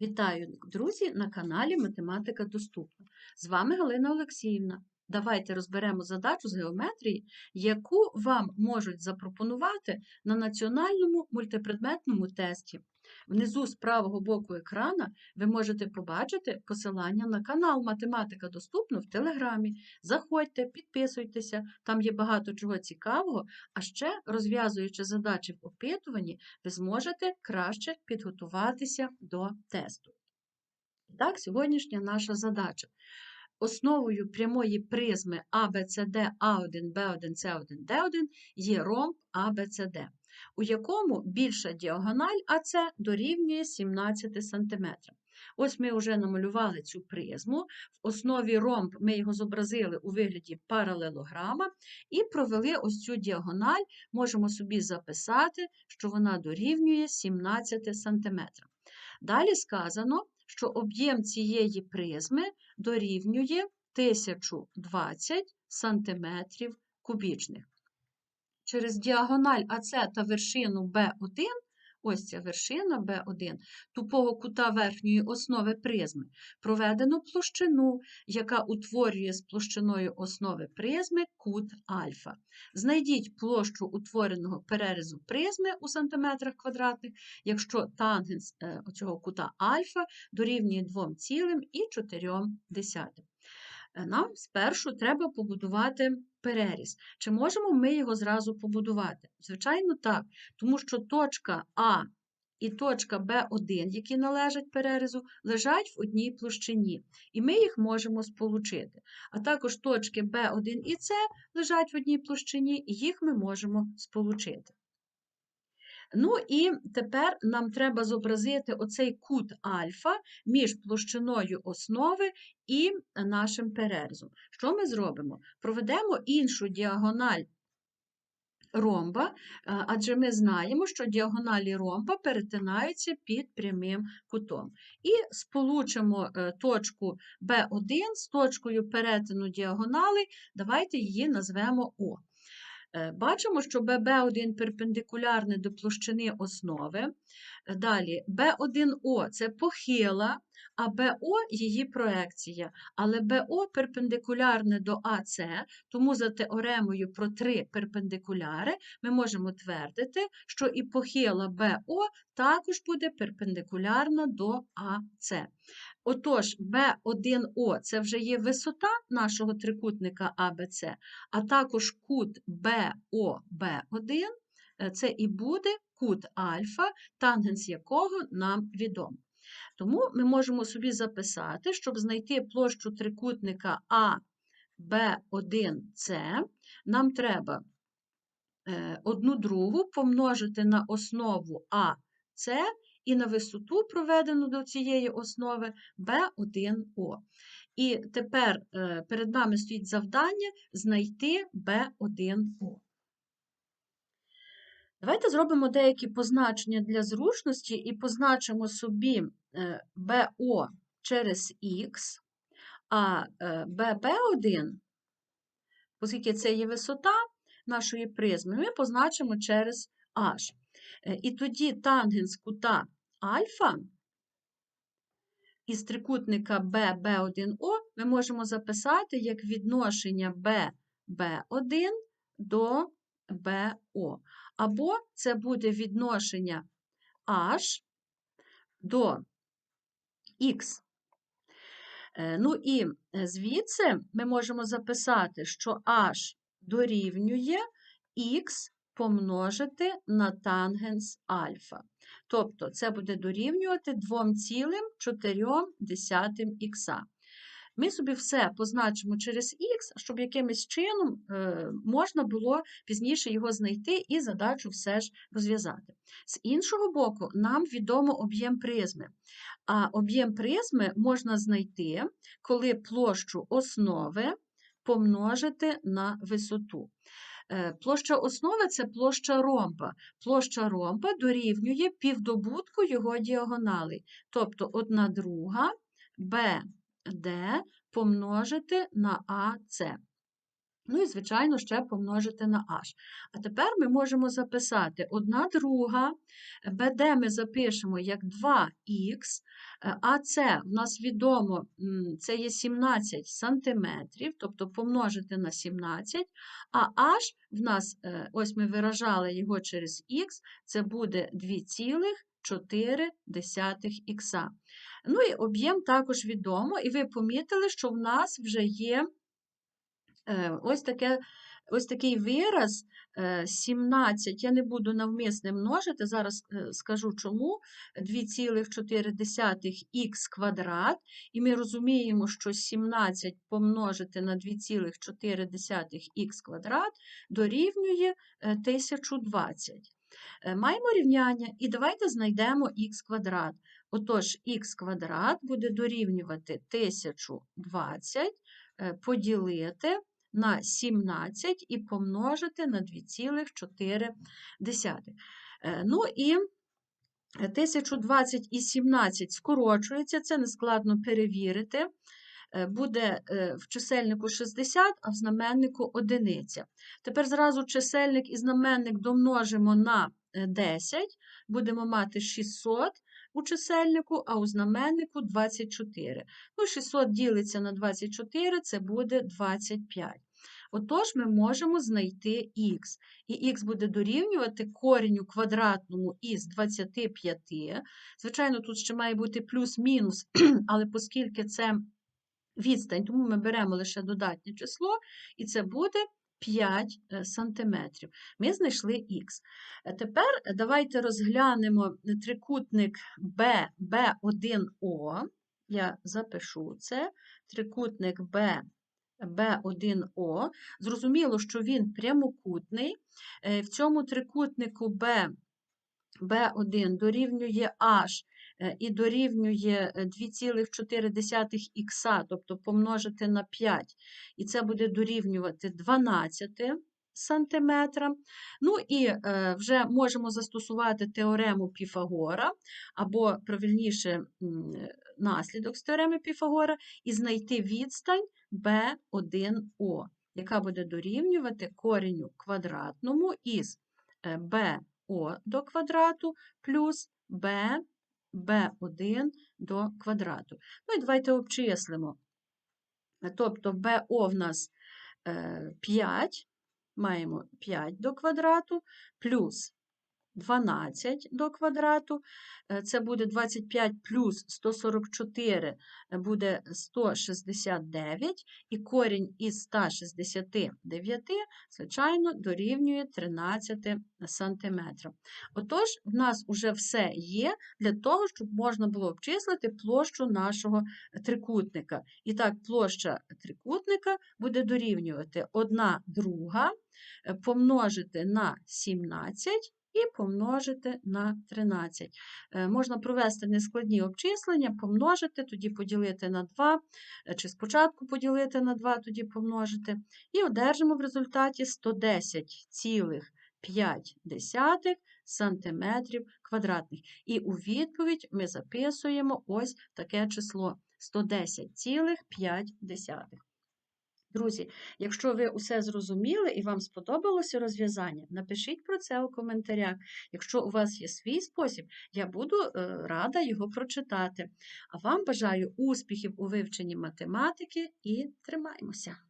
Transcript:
Вітаю, друзі, на каналі Математика Доступна. З вами Галина Олексіївна. Давайте розберемо задачу з геометрії, яку вам можуть запропонувати на національному мультипредметному тесті. Внизу з правого боку екрана ви можете побачити посилання на канал Математика Доступна в Телеграмі. Заходьте, підписуйтеся, там є багато чого цікавого, а ще, розв'язуючи задачі в опитуванні, ви зможете краще підготуватися до тесту. Так, сьогоднішня наша задача. Основою прямої призми ABCD A1, B1, C1, D1 є ромб ABCD, у якому більша діагональ АС дорівнює 17 см. Ось ми вже намалювали цю призму. В основі ромб ми його зобразили у вигляді паралелограма і провели ось цю діагональ, можемо собі записати, що вона дорівнює 17 см. Далі сказано, що об'єм цієї призми дорівнює 1020 см кубічних. Через діагональ АС та вершину B1, ось ця вершина B1, тупого кута верхньої основи призми, проведено площину, яка утворює з площиною основи призми кут альфа. Знайдіть площу утвореного перерізу призми у сантиметрах квадратних, якщо тангенс е, цього кута альфа дорівнює 2,4. Нам спершу треба побудувати переріз. Чи можемо ми його зразу побудувати? Звичайно, так, тому що точка А і точка Б1, які належать перерізу, лежать в одній площині, і ми їх можемо сполучити. А також точки Б1 і С лежать в одній площині, і їх ми можемо сполучити. Ну і тепер нам треба зобразити оцей кут альфа між площиною основи і нашим перерізом. Що ми зробимо? Проведемо іншу діагональ ромба, адже ми знаємо, що діагоналі ромба перетинаються під прямим кутом. І сполучимо е, точку B1 з точкою перетину діагонали, давайте її назвемо О. Е, бачимо, що ББ1 перпендикулярне до площини основи. Далі B1О це похила, а БО її проекція. Але БО перпендикулярне до АС, тому за теоремою про три перпендикуляри ми можемо твердити, що і похила БО також буде перпендикулярна до АС. Отож, B1O це вже є висота нашого трикутника АБЦ, а також кут BOB1 це і буде кут альфа, тангенс якого нам відомо. Тому ми можемо собі записати, щоб знайти площу трикутника АБ1С, нам треба е, одну другу помножити на основу АС і на висоту, проведену до цієї основи B1O. І тепер е, перед нами стоїть завдання знайти B1O. Давайте зробимо деякі позначення для зручності і позначимо собі BO е, через Х, а BB1, е, оскільки це є висота нашої призми, ми позначимо через H. І тоді тангенс кута альфа із трикутника BB1O ми можемо записати як відношення BB1 до BO. Або це буде відношення H до Х. Е, ну і звідси ми можемо записати, що H дорівнює Х помножити на тангенс альфа. Тобто це буде дорівнювати 2,4х. Ми собі все позначимо через х, щоб якимось чином е, можна було пізніше його знайти і задачу все ж розв'язати. З іншого боку, нам відомо об'єм призми. А об'єм призми можна знайти, коли площу основи помножити на висоту. Е, площа основи це площа ромба. Площа ромба дорівнює півдобутку його діагоналей, тобто 1 друга D помножити на АС. Ну і, звичайно, ще помножити на H. А тепер ми можемо записати одна друга. BD ми запишемо як 2х, е, а це в нас відомо, це є 17 сантиметрів, тобто помножити на 17, а H в нас, е, ось ми виражали його через Х, це буде 2,5. 4х. Ну і об'єм також відомо, і ви помітили, що в нас вже є е, ось таке. Ось такий вираз е, 17, я не буду навмисне множити, зараз е, скажу чому 2,4х квадрат, і ми розуміємо, що 17 помножити на 2,4х квадрат дорівнює 1020. Е, Маємо рівняння, і давайте знайдемо х квадрат. Отож, х квадрат буде дорівнювати 1020 е, поділити на 17 і помножити на 2,4. Е, Ну і 1020 і 17 скорочується, це нескладно перевірити. Е, Буде е, в чисельнику 60, а в знаменнику одиниця. Тепер зразу чисельник і знаменник домножимо на 10, будемо мати 600 у чисельнику, а у знаменнику 24. Ну, 600 ділиться на 24, це буде 25. Отож, ми можемо знайти х. І х буде дорівнювати кореню квадратному із 25. Звичайно, тут ще має бути плюс-мінус, але оскільки це відстань, тому ми беремо лише додатнє число, і це буде 5 сантиметрів. Ми знайшли х. Тепер давайте розглянемо трикутник B, B1O. Я запишу це. Трикутник B, B1O. Зрозуміло, що він прямокутний. Е, В цьому трикутнику B, B1 дорівнює H е, і дорівнює 2,4 х, тобто помножити на 5, і це буде дорівнювати 12 сантиметра. Ну і е, вже можемо застосувати теорему Піфагора, або, правильніше, наслідок з теореми Піфагора, і знайти відстань B1O, яка буде дорівнювати кореню квадратному із е, BO до квадрату плюс B, B1 до квадрату. Ну і давайте обчислимо. Тобто BO в нас е, 5, маємо 5 до квадрату, плюс 12 до квадрату, е, це буде 25 плюс 144 е, буде 169, і корінь із 169, звичайно, дорівнює 13 см. Отож, в нас вже все є для того, щоб можна було обчислити площу нашого трикутника. І так, площа трикутника буде дорівнювати 1 друга е, помножити на 17 і помножити на 13. Е, можна провести нескладні обчислення, помножити, тоді поділити на 2, е, чи спочатку поділити на 2, тоді помножити. І одержимо в результаті 110,5 см квадратних. І у відповідь ми записуємо ось таке число 110,5. Друзі, якщо ви усе зрозуміли і вам сподобалося розв'язання, напишіть про це у коментарях. Якщо у вас є свій спосіб, я буду е, рада його прочитати. А вам бажаю успіхів у вивченні математики і тримаймося!